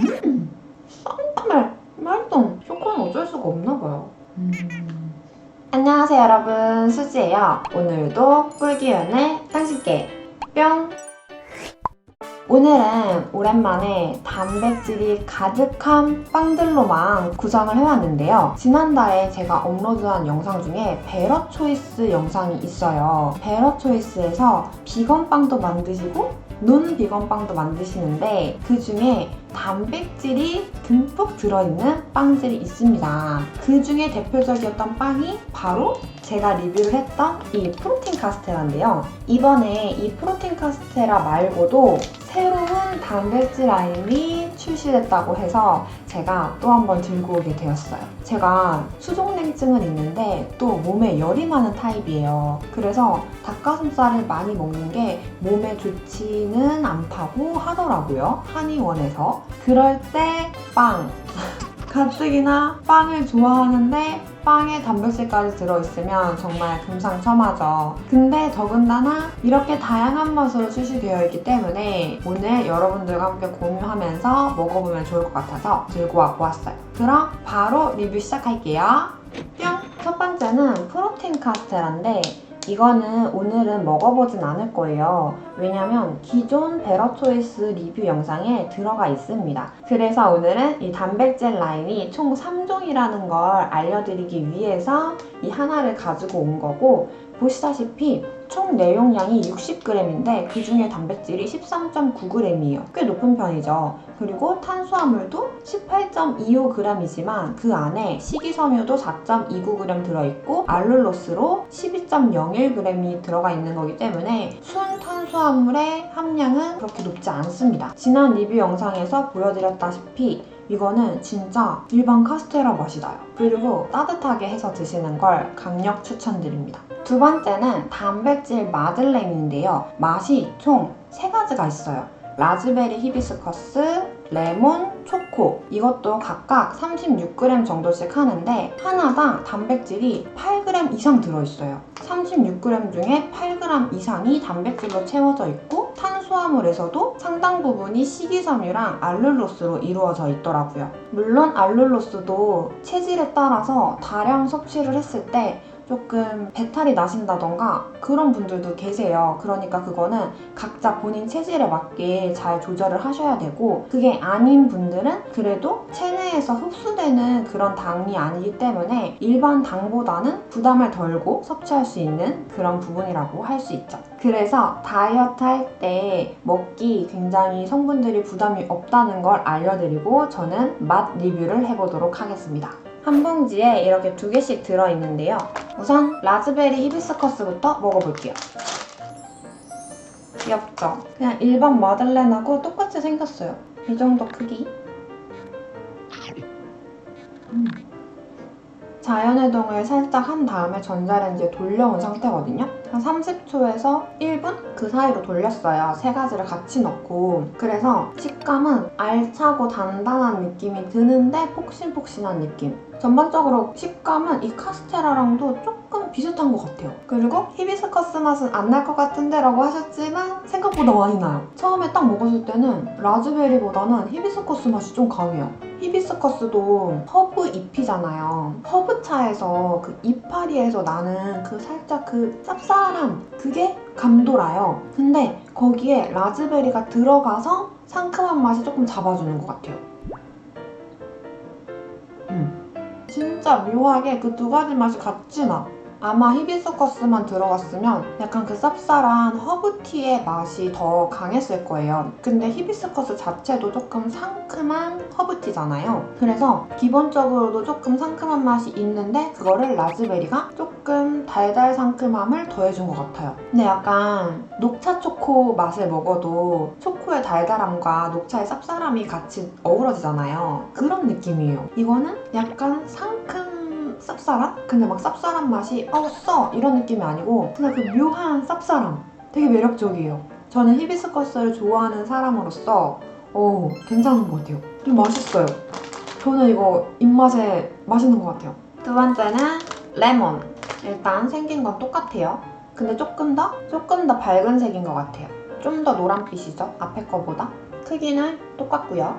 음, 상큼해. 맛있어. 초코는 어쩔 수가 없나 봐요. 음. 안녕하세요 여러분 수지예요. 오늘도 꿀기운의 상식계 뿅! 오늘은 오랜만에 단백질이 가득한 빵들로만 구성을 해왔는데요. 지난달에 제가 업로드한 영상 중에 베러 초이스 영상이 있어요. 베러 초이스에서 비건 빵도 만드시고 논 비건 빵도 만드시는데 그 중에 단백질이 듬뿍 들어있는 빵들이 있습니다. 그 중에 대표적이었던 빵이 바로 제가 리뷰를 했던 이 프로틴 카스테라인데요. 이번에 이 프로틴 카스테라 말고도 새로운 단백질 라인이 출시됐다고 해서 제가 또 한번 들고 오게 되었어요. 제가 수족냉증은 있는데 또 몸에 열이 많은 타입이에요. 그래서 닭가슴살을 많이 먹는 게 몸에 좋지는 않다고 하더라고요. 한의원에서. 그럴 때 빵. 가뜩이나 빵을 좋아하는데 빵에 단백질까지 들어있으면 정말 금상첨화죠. 근데 더군다나 이렇게 다양한 맛으로 출시되어 있기 때문에 오늘 여러분들과 함께 공유하면서 먹어보면 좋을 것 같아서 들고 와 보았어요. 그럼 바로 리뷰 시작할게요. 뿅! 첫 번째는 프로틴 카스테라인데 이거는 오늘은 먹어보진 않을 거예요. 왜냐면 기존 베러초이스 리뷰 영상에 들어가 있습니다. 그래서 오늘은 이 단백질 라인이 총 3종이라는 걸 알려드리기 위해서 이 하나를 가지고 온 거고 보시다시피 총 내용량이 60g인데 그 중에 단백질이 13.9g이에요. 꽤 높은 편이죠. 그리고 탄수화물도 18.25g이지만 그 안에 식이섬유도 4.29g 들어있고 알룰로스로 12.01g이 들어가 있는 거기 때문에 순 탄수화물의 함량은 그렇게 높지 않습니다. 지난 리뷰 영상에서 보여드렸다시피 이거는 진짜 일반 카스테라 맛이 나요. 그리고 따뜻하게 해서 드시는 걸 강력 추천드립니다. 두 번째는 단백질 마들렌인데요. 맛이 총 세 가지가 있어요. 라즈베리 히비스커스, 레몬, 초코 이것도 각각 36g 정도씩 하는데 하나당 단백질이 8g 이상 들어있어요. 36g 중에 8g 이상이 단백질로 채워져 있고 탄 수화물에서도 상당 부분이 식이섬유랑 알룰로스로 이루어져 있더라고요. 물론 알룰로스도 체질에 따라서 다량 섭취를 했을 때 조금 배탈이 나신다던가 그런 분들도 계세요. 그러니까 그거는 각자 본인 체질에 맞게 잘 조절을 하셔야 되고 그게 아닌 분들은 그래도 체내에서 흡수되는 그런 당이 아니기 때문에 일반 당보다는 부담을 덜고 섭취할 수 있는 그런 부분이라고 할 수 있죠. 그래서 다이어트 할 때 먹기 굉장히 성분들이 부담이 없다는 걸 알려드리고 저는 맛 리뷰를 해보도록 하겠습니다. 한 봉지에 이렇게 두 개씩 들어있는데요. 우선 라즈베리 히비스커스부터 먹어볼게요. 귀엽죠? 그냥 일반 마들렌하고 똑같이 생겼어요. 이 정도 크기. 음. 자연해동을 살짝 한 다음에 전자레인지에 돌려온 상태거든요. 한 30초에서 1분 그 사이로 돌렸어요. 세 가지를 같이 넣고. 그래서 식감은 알차고 단단한 느낌이 드는데 폭신폭신한 느낌. 전반적으로 식감은 이 카스테라랑도 조금 비슷한 것 같아요. 그리고 히비스커스 맛은 안 날 것 같은데 라고 하셨지만 생각보다 많이 나요. 처음에 딱 먹었을 때는 라즈베리보다는 히비스커스 맛이 좀 강해요. 히비스커스도 허브 잎이잖아요. 허브차에서 그 이파리에서 나는 그 살짝 그 쌉 쌀함 그게 감돌아요. 근데 거기에 라즈베리가 들어가서 상큼한 맛이 조금 잡아주는 것 같아요. 음. 진짜 묘하게 그 두 가지 맛이 같이 나. 아마 히비스커스만 들어갔으면 약간 그 쌉쌀한 허브티의 맛이 더 강했을 거예요. 근데 히비스커스 자체도 조금 상큼한 허브티잖아요. 그래서 기본적으로도 조금 상큼한 맛이 있는데 그거를 라즈베리가 조금 달달 상큼함을 더해준 것 같아요. 근데 약간 녹차 초코 맛을 먹어도 초코의 달달함과 녹차의 쌉쌀함이 같이 어우러지잖아요. 그런 느낌이에요. 이거는 약간 상큼 쌉쌀한? 근데 막 쌉쌀한 맛이 어우 써! 이런 느낌이 아니고 그냥 그 묘한 쌉쌀함 되게 매력적이에요. 저는 히비스커스를 좋아하는 사람으로서 오 괜찮은 것 같아요. 좀 맛있어요. 저는 이거 입맛에 맛있는 것 같아요. 두 번째는 레몬. 일단 생긴 건 똑같아요. 근데 조금 더 조금 더 밝은 색인 것 같아요. 좀 더 노란빛이죠? 앞에 거보다? 크기는 똑같고요.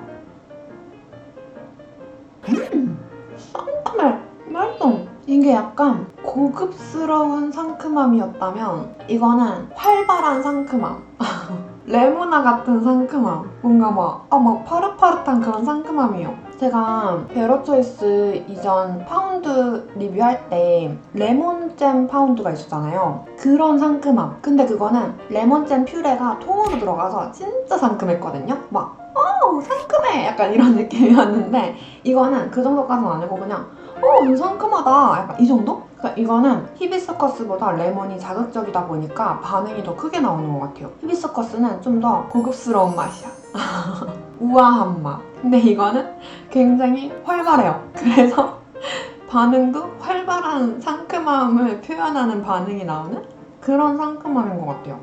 음, 상큼 해. 맛있어. 이게 약간 고급스러운 상큼함이었다면 이거는 활발한 상큼함. 레모나 같은 상큼함. 뭔가 막, 아, 막 파릇파릇한 그런 상큼함이에요. 제가 베러초이스 이전 파운드 리뷰할 때 레몬잼 파운드가 있었잖아요. 그런 상큼함. 근데 그거는 레몬잼 퓨레가 통으로 들어가서 진짜 상큼했거든요. 막, 어우, 상큼해! 약간 이런 느낌이었는데 이거는 그 정도까지는 아니고 그냥 어, 상큼하다. 약간 이 정도? 그러니까 이거는 히비스커스보다 레몬이 자극적이다 보니까 반응이 더 크게 나오는 것 같아요. 히비스커스는 좀 더 고급스러운 맛이야. 우아한 맛. 근데 이거는 굉장히 활발해요. 그래서 반응도 활발한 상큼함을 표현하는 반응이 나오는 그런 상큼함인 것 같아요.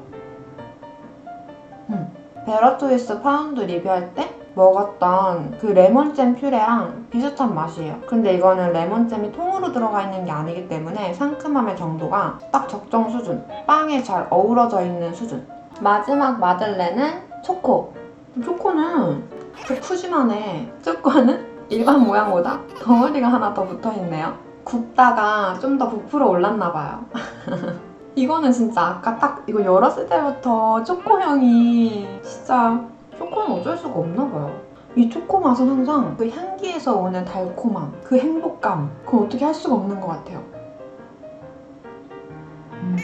음. 베러토이스 파운드 리뷰할 때 먹었던 그 레몬잼 퓨레랑 비슷한 맛이에요. 근데 이거는 레몬잼이 통으로 들어가 있는 게 아니기 때문에 상큼함의 정도가 딱 적정 수준. 빵에 잘 어우러져 있는 수준. 마지막 마들렌은 초코. 초코는 그 푸짐하네. 초코는 일반 모양보다 덩어리가 하나 더 붙어 있네요. 굽다가 좀 더 부풀어 올랐나 봐요. 이거는 진짜 아까 딱 이거 열었을 때부터 초코 향이 진짜 초코는 어쩔 수가 없나 봐요. 이 초코 맛은 항상 그 향기에서 오는 달콤함, 그 행복감, 그걸 어떻게 할 수가 없는 것 같아요. 음.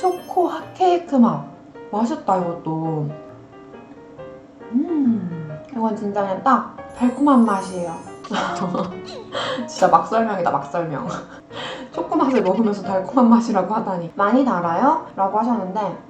초코 핫케이크 맛. 맛있다, 이것도. 음. 이건 진짜 그냥 딱 달콤한 맛이에요. 진짜 막 설명이다, 막 설명. 초코 맛을 먹으면서 달콤한 맛이라고 하다니. 많이 달아요? 라고 하셨는데,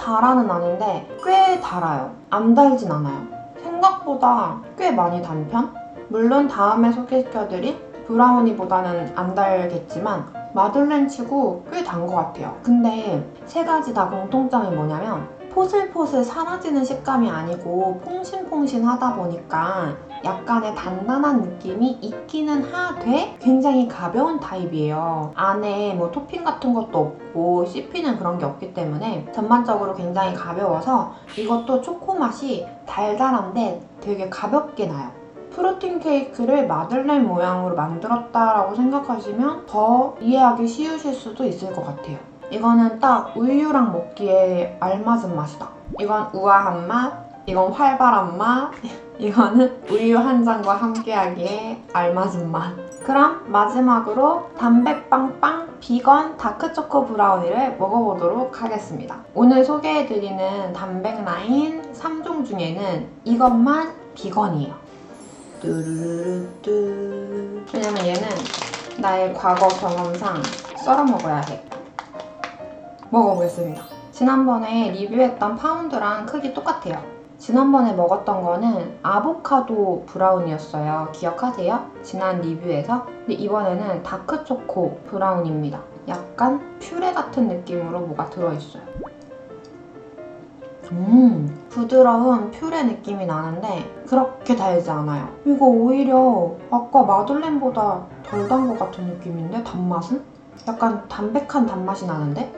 달아는 아닌데, 꽤 달아요. 안 달진 않아요. 생각보다 꽤 많이 단 편? 물론 다음에 소개시켜드릴 브라우니보다는 안 달겠지만, 마들렌 치고 꽤 단 것 같아요. 근데 세 가지 다 공통점이 뭐냐면, 포슬포슬 사라지는 식감이 아니고 퐁신퐁신 하다 보니까 약간의 단단한 느낌이 있기는 하되 굉장히 가벼운 타입이에요. 안에 뭐 토핑 같은 것도 없고 씹히는 그런 게 없기 때문에 전반적으로 굉장히 가벼워서 이것도 초코 맛이 달달한데 되게 가볍게 나요. 프로틴 케이크를 마들렌 모양으로 만들었다라고 생각하시면 더 이해하기 쉬우실 수도 있을 것 같아요. 이거는 딱 우유랑 먹기에 알맞은 맛이다. 이건 우아한 맛, 이건 활발한 맛, 이거는 우유 한 잔과 함께하기에 알맞은 맛. 그럼 마지막으로 담백빵빵 비건 다크초코 브라우니를 먹어보도록 하겠습니다. 오늘 소개해드리는 단백 라인 3종 중에는 이것만 비건이에요. 뚜루루뚜. 왜냐면 얘는 나의 과거 경험상 썰어 먹어야 해. 먹어보겠습니다. 지난번에 리뷰했던 파운드랑 크기 똑같아요. 지난번에 먹었던 거는 아보카도 브라운이었어요. 기억하세요? 지난 리뷰에서. 근데 이번에는 다크초코 브라운입니다. 약간 퓨레 같은 느낌으로 뭐가 들어있어요. 음, 부드러운 퓨레 느낌이 나는데 그렇게 달지 않아요. 이거 오히려 아까 마들렌보다 덜 단 것 같은 느낌인데 단맛은? 약간 담백한 단맛이 나는데?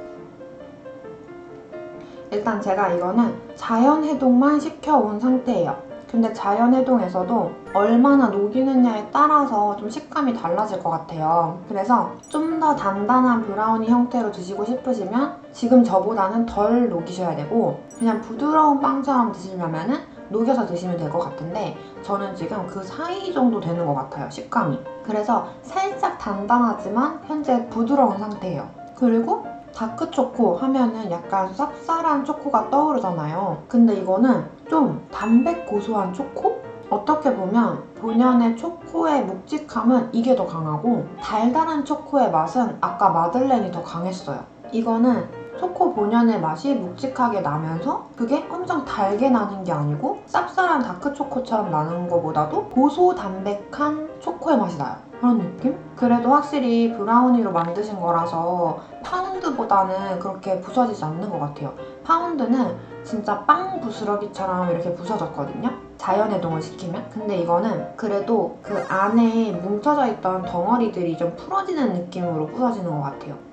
일단 제가 이거는 자연 해동만 시켜온 상태예요. 근데 자연 해동에서도 얼마나 녹이느냐에 따라서 좀 식감이 달라질 것 같아요. 그래서 좀 더 단단한 브라우니 형태로 드시고 싶으시면 지금 저보다는 덜 녹이셔야 되고 그냥 부드러운 빵처럼 드시려면은 녹여서 드시면 될 것 같은데 저는 지금 그 사이 정도 되는 것 같아요 식감이 그래서 살짝 단단하지만 현재 부드러운 상태예요 그리고 다크초코 하면은 약간 쌉쌀한 초코가 떠오르잖아요. 근데 이거는 좀 담백 고소한 초코? 어떻게 보면 본연의 초코의 묵직함은 이게 더 강하고 달달한 초코의 맛은 아까 마들렌이 더 강했어요. 이거는 초코 본연의 맛이 묵직하게 나면서 그게 엄청 달게 나는 게 아니고 쌉쌀한 다크초코처럼 나는 것보다도 고소 담백한 초코의 맛이 나요. 그런 느낌? 그래도 확실히 브라우니로 만드신 거라서 파운드보다는 그렇게 부서지지 않는 것 같아요. 파운드는 진짜 빵 부스러기처럼 이렇게 부서졌거든요. 자연해동을 시키면. 근데 이거는 그래도 그 안에 뭉쳐져 있던 덩어리들이 좀 풀어지는 느낌으로 부서지는 것 같아요.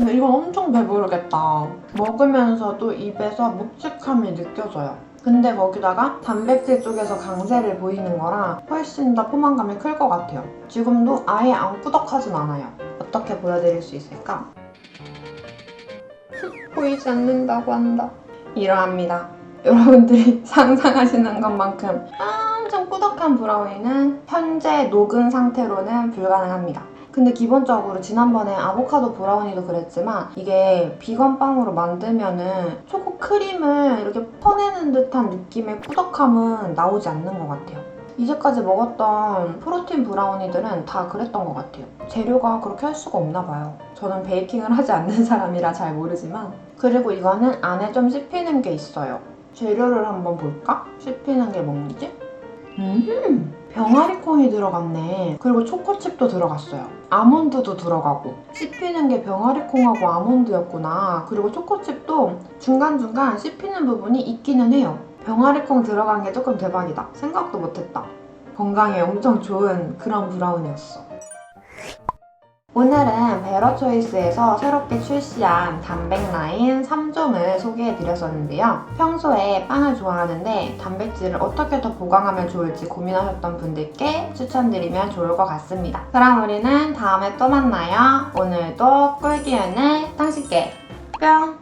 근데 이건 엄청 배부르겠다. 먹으면서도 입에서 묵직함이 느껴져요. 근데 거기다가 단백질 쪽에서 강세를 보이는 거라 훨씬 더 포만감이 클 것 같아요. 지금도 아예 안 꾸덕하진 않아요. 어떻게 보여드릴 수 있을까? 보이지 않는다고 한다. 이러합니다. 여러분들이 상상하시는 것만큼 엄청 꾸덕한 브라우니는 현재 녹은 상태로는 불가능합니다. 근데 기본적으로 지난번에 아보카도 브라우니도 그랬지만 이게 비건 빵으로 만들면은 초코 크림을 이렇게 퍼내는 듯한 느낌의 꾸덕함은 나오지 않는 것 같아요. 이제까지 먹었던 프로틴 브라우니들은 다 그랬던 것 같아요. 재료가 그렇게 할 수가 없나 봐요. 저는 베이킹을 하지 않는 사람이라 잘 모르지만 그리고 이거는 안에 좀 씹히는 게 있어요. 재료를 한번 볼까? 씹히는 게 뭔지? 음, 병아리콩이 들어갔네. 그리고 초코칩도 들어갔어요. 아몬드도 들어가고. 씹히는 게 병아리콩하고 아몬드였구나. 그리고 초코칩도 중간중간 씹히는 부분이 있기는 해요. 병아리콩 들어간 게 조금 대박이다. 생각도 못했다. 건강에 엄청 좋은 그런 브라운이었어. 오늘은 베러초이스에서 새롭게 출시한 단백 라인 3종을 소개해 드렸었는데요. 평소에 빵을 좋아하는데 단백질을 어떻게 더 보강하면 좋을지 고민하셨던 분들께 추천드리면 좋을 것 같습니다. 그럼 우리는 다음에 또 만나요. 오늘도 꿀기운을 땅쉽게 뿅!